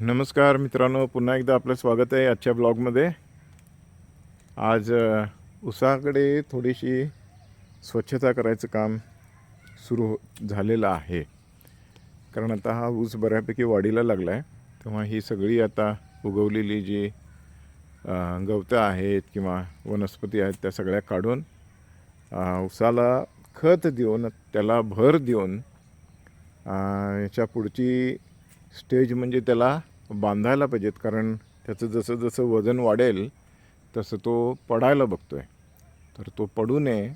नमस्कार मित्रांनो पुन्हा एकदा आपलं स्वागत आहे आजच्या ब्लॉगमध्ये. आज उसाकडे थोडीशी स्वच्छता करायचं काम सुरू हो-, झालेलं आहे. कारण आता हा ऊस बऱ्यापैकी वाढीला लागला आहे तेव्हा ही सगळी आता उगवलेली जी गवतं आहेत किंवा वनस्पती आहेत त्या सगळ्या काढून उसाला खत देऊन त्याला भर देऊन याच्या पुढची स्टेज म्हणजे त्याला बांधायला पाहिजेत कारण त्याचं जसं जसं वजन वाढेल तसं तो पडायला बघतो आहे तर तो पडू नये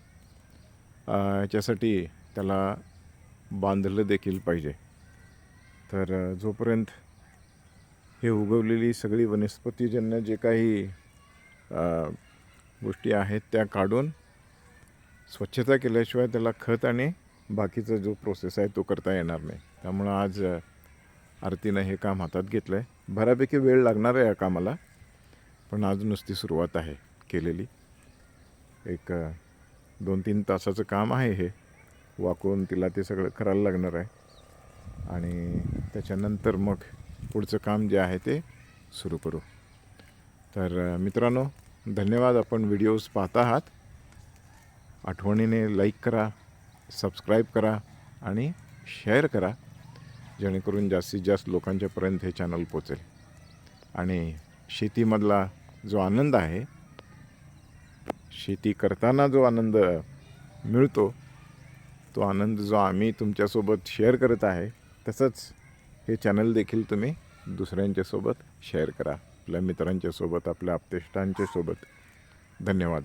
याच्यासाठी त्याला बांधलं देखील पाहिजे. तर जोपर्यंत हे उगवलेली सगळी वनस्पतीजन्य जे काही गोष्टी आहेत त्या काढून स्वच्छता केल्याशिवाय त्याला खत आणि बाकीचा जो प्रोसेस आहे तो करता येणार नाही. त्यामुळं आज आरतीनं हे काम हातात घेतलं आहे बऱ्यापैकी वेळ लागणार आहे या कामाला पण आज नुसती सुरुवात आहे केलेली. एक दोन तीन तासाचं काम आहे हे. वाकून तिला ते सगळं करायला लागणार आहे. आणि त्याच्यानंतर मग पुढचं काम जे आहे ते सुरू करू. तर मित्रांनो धन्यवाद. आपण व्हिडिओज पाहत आहात. आठवणीने लाईक करा सबस्क्राईब करा आणि शेअर करा. जेणेकरून जास्तीत जास्त लोकांच्यापर्यंत हे चॅनल पोचेल आणि शेतीमधला जो आनंद आहे शेती करताना जो आनंद मिळतो तो आनंद जो आम्ही तुमच्यासोबत शेअर करत आहे तसंच हे चॅनल देखील तुम्ही दुसऱ्यांच्यासोबत शेअर करा. आपल्या मित्रांच्यासोबत आपल्या आपतेष्टांच्यासोबत धन्यवाद.